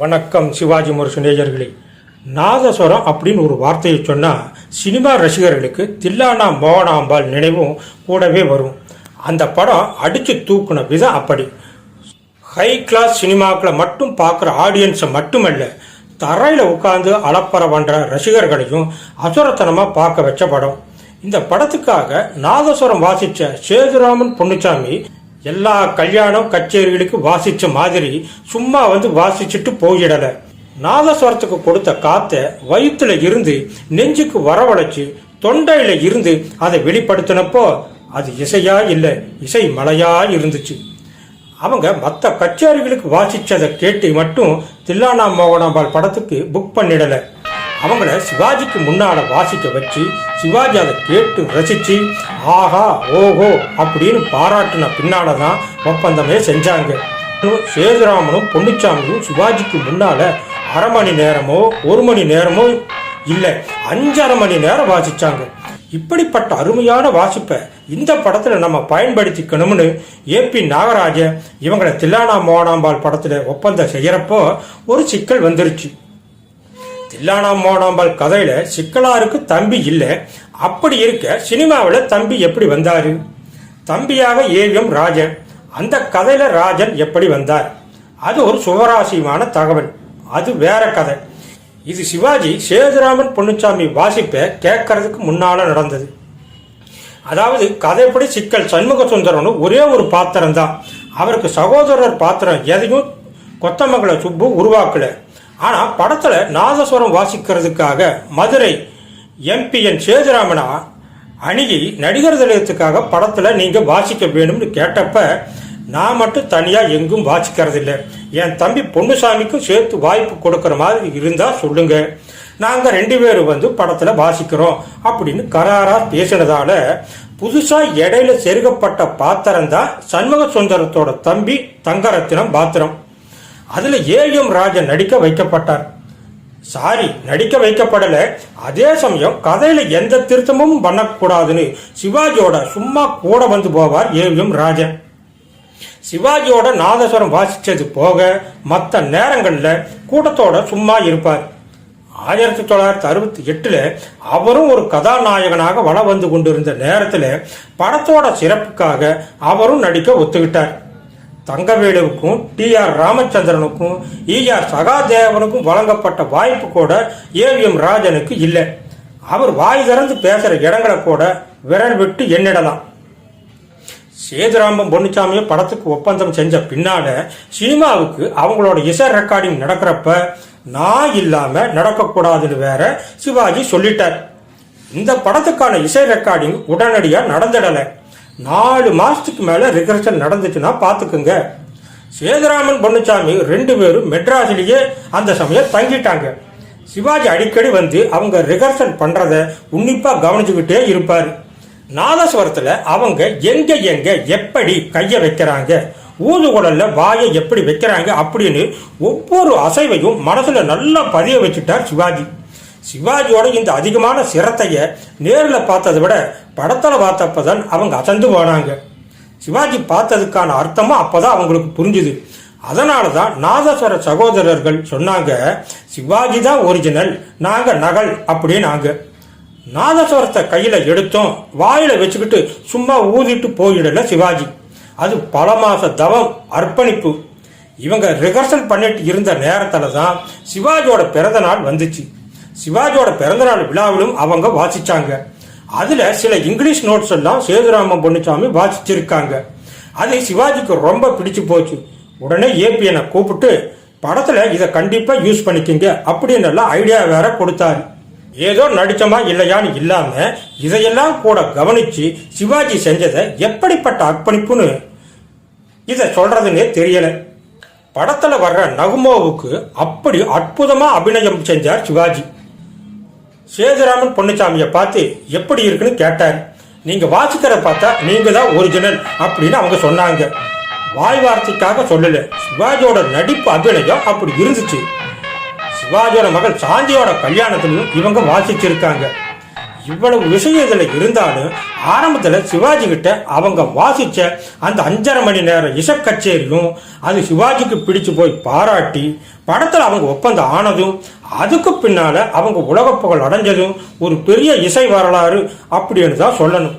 வணக்கம் சிவாஜி முரசு நேயர்களே. நாதஸ்வரம் அப்படின்னு ஒரு வார்த்தையை சொன்னால் சினிமா ரசிகர்களுக்கு தில்லானா மோகனாம்பாள் நினைவும் கூடவே வரும். அந்த படம் அடித்து தூக்குன விதம் அப்படி. ஹை கிளாஸ் சினிமாக்களை மட்டும் பார்க்குற ஆடியன்ஸை மட்டுமல்ல தரையில் உட்காந்து அலப்பற பண்ணுற ரசிகர்களையும் அசுரத்தனமாக பார்க்க வச்ச படம். இந்த படத்துக்காக நாதஸ்வரம் வாசித்த சேதுராமன் பொன்னுச்சாமி எல்லா கல்யாணம் கச்சேரிகளுக்கு வாசிச்ச மாதிரி சும்மா வந்து வாசிச்சுட்டு போயிடல. நாதஸ்வரத்துக்கு கொடுத்த காத்த வயிற்றுல இருந்து நெஞ்சுக்கு வரவழைச்சு தொண்டையில இருந்து அதை வெளிப்படுத்தினப்போ அது இசையா இல்லை இசை மலையா இருந்துச்சு. அவங்க மற்ற கச்சேரிகளுக்கு வாசிச்சதை கேட்டு மட்டும் தில்லானா மோகனாம்பாள் படத்துக்கு புக் பண்ணிடலை. அவங்கள சிவாஜிக்கு முன்னால வாசிக்க வச்சு சிவாஜி அதை கேட்டு ரசிச்சு ஆஹா ஓஹோ அப்படின்னு பாராட்டின பின்னால தான் ஒப்பந்தமே செஞ்சாங்க. சேதுராமனும் பொன்னுச்சாமியும் சிவாஜிக்கு முன்னால அரை மணி நேரமோ ஒரு மணி நேரமோ இல்லை அஞ்சரை மணி நேரம் வாசிச்சாங்க. இப்படிப்பட்ட அருமையான வாசிப்பை இந்த படத்துல நம்ம பயன்படுத்திக்கணும்னு ஏபி நாகராஜன் இவங்களை தில்லானா மோகனாம்பாள் படத்துல ஒப்பந்தம் செய்யறப்போ ஒரு சிக்கல் வந்துருச்சு. தில்லானா மோகனாம்பாள் கதையில சிக்கலாருக்கு தம்பி இல்லை. அப்படி இருக்க சினிமாவில் தம்பி எப்படி வந்தாரு? தம்பியாக ஏவிஎம் ராஜன். அந்த கதையில ராஜன் எப்படி வந்தார்? அது ஒரு சுவராசியமான தகவல். அது வேற கதை. இது சிவாஜி சேதுராமன் பொன்னுச்சாமி வாசிப்பை கேட்கறதுக்கு முன்னால நடந்தது. அதாவது கதைப்படி சிக்கல் சண்முக சுந்தரம்னு ஒரே ஒரு பாத்திரம் தான் அவருக்கு சகோதரர் பாத்திரம் எதையும் கொத்தமங்கல சுப்பு உருவாக்கல. ஆனால் படத்தில் நாதஸ்வரம் வாசிக்கிறதுக்காக மதுரை எம்பிஎன் சேதுராமனா அணுகி நடிகர் நிலையத்துக்காக படத்தில் நீங்கள் வாசிக்க வேணும்னு கேட்டப்ப நான் மட்டும் தனியாக எங்கும் வாசிக்கிறது இல்லை என் தம்பி பொன்னுசாமிக்கும் சேர்த்து வாய்ப்பு கொடுக்குற மாதிரி இருந்தால் சொல்லுங்க. நாங்கள் ரெண்டு பேரும் வந்து படத்தில் வாசிக்கிறோம் அப்படின்னு கராராக பேசினதால புதுசாக இடையில செருகப்பட்ட பாத்திரம் தான் சண்முக சுந்தரத்தோட தம்பி தங்கரத்தினம் பாத்திரம். அதில் ஏஎம் ராஜன் நடிக்க வைக்கப்பட்டார். சாரி நடிக்க வைக்கப்படலை. அதே சமயம் கதையில எந்த திருத்தமும் பண்ணக்கூடாதுன்னு சிவாஜியோட சும்மா கூட வந்து போவார் ஏவிஎம் ராஜன். சிவாஜியோட நாதஸ்வரம் வாசிச்சது போக மற்ற நேரங்களில் கூட்டத்தோட சும்மா இருப்பார். ஆயிரத்தி தொள்ளாயிரத்தி அறுபத்தி எட்டில் அவரும் ஒரு கதாநாயகனாக வள வந்து கொண்டிருந்த நேரத்தில் படத்தோட சிறப்புக்காக அவரும் நடிக்க ஒத்துக்கிட்டார். தங்கவேலுவுக்கும் டி ஆர் ராமச்சந்திரனுக்கும் ஈஆர் சகாதேவனுக்கும் வழங்கப்பட்ட வாய்ப்பு கூட ஏவிஎம் ராஜனுக்கு இல்லை. அவர் வாய் திறந்து பேசுகிற இடங்களை கூட விரல் விட்டு எண்ணிடலாம். சேதுராமன் பொன்னுச்சாமியை படத்துக்கு ஒப்பந்தம் செஞ்ச பின்னால சினிமாவுக்கு அவங்களோட இசை ரெக்கார்டிங் நடக்கிறப்ப நான் இல்லாம நடக்கக்கூடாதுன்னு வேற சிவாஜி சொல்லிட்டார். இந்த படத்துக்கான இசை ரெக்கார்டிங் உடனடியாக நடந்துடலை. நாலு மாசத்துக்கு மேல ரிகர்சல் நடந்துச்சுன்னா பாத்துக்குங்க. சேதுராமன் பொன்னுச்சாமி ரெண்டு பேரும் மெட்ராஸ்லயே அந்த சமயம் தங்கிட்டாங்க. சிவாஜி அடிக்கடி வந்து அவங்க ரிகர்சல் பண்றத உன்னிப்பா கவனிச்சுக்கிட்டே இருப்பாரு. நாதஸ்வரத்துல அவங்க எங்க எங்க எப்படி கைய வைக்கிறாங்க? ஊதுகுடல்ல வாயை எப்படி வைக்கிறாங்க அப்படின்னு ஒவ்வொரு அசைவையும் மனசுல நல்லா பதிய வச்சுட்டார் சிவாஜி. சிவாஜியோட இந்த அதிகமான சிரத்தைய நேரில் பார்த்ததை விட படத்துல பார்த்தப்பதான் அவங்க அசந்து போனாங்க. சிவாஜி பார்த்ததுக்கான அர்த்தமும் அப்பதான் அவங்களுக்கு புரிஞ்சுது. அதனால தான் நாதஸ்வர சகோதரர்கள் சொன்னாங்க சிவாஜி தான் ஒரிஜினல் நாங்கள் நகல் அப்படின்னாங்க. நாதஸ்வரத்தை கையில் எடுத்தோம் வாயில் வச்சுக்கிட்டு சும்மா ஊதிட்டு போயிடல சிவாஜி. அது பல மாத தவம் அர்ப்பணிப்பு. இவங்க ரிஹர்சல் பண்ணிட்டு இருந்த நேரத்தில் தான் சிவாஜியோட பிறந்த நாள் வந்துச்சு. சிவாஜியோட பிறந்தநாள் விழாவிலும் அவங்க வாசிச்சாங்க. அதில் சில இங்கிலீஷ் நோட்ஸ் எல்லாம் சேதுராம பொன்னுசாமி வாசிச்சிருக்காங்க. அது சிவாஜிக்கு ரொம்ப பிடிச்சு போச்சு. உடனே ஏபிஎனை கூப்பிட்டு படத்தில் இதை கண்டிப்பாக யூஸ் பண்ணிக்கிங்க அப்படின்னு எல்லாம் ஐடியா வேற கொடுத்தாரு. ஏதோ நடிச்சமா இல்லையான்னு இல்லாம இதையெல்லாம் கூட கவனிச்சு சிவாஜி செஞ்சதை எப்படிப்பட்ட அர்ப்பணிப்புன்னு இதை சொல்றதுன்னே தெரியல. படத்தில் வர்ற நகுமோவுக்கு அப்படி அற்புதமா அபிநயம் செஞ்சார் சிவாஜி. சேதுராமன் பொன்னுச்சாமியை பார்த்து எப்படி இருக்குன்னு கேட்டார் நீங்க வாசிக்கிறத பார்த்தா நீங்க தான் ஒரிஜினல் அப்படின்னு அவங்க சொன்னாங்க. வாய் வார்த்தைக்காக சொல்லல. சிவாஜியோட நடிப்பு அபிநயம் அப்படி இருந்துச்சு. சிவாஜியோட மகள் சாந்தியோட கல்யாணத்திலையும் இவங்க வாசிச்சிருக்காங்க. இவ்வளவு விஷயம் இருந்தாலும் ஆரம்பத்துல சிவாஜி கிட்ட அவங்க வாசிச்ச அந்த அஞ்சரை மணி நேரம் இசை கச்சேரியும் அது சிவாஜிக்கு பிடிச்சு போய் பாராட்டி படத்துல அவங்க ஒப்பந்தம் ஆனதும் அதுக்கு பின்னால அவங்க உலக புகழ் அடைஞ்சதும் ஒரு பெரிய இசை வரலாறு அப்படின்னு தான் சொல்லணும்.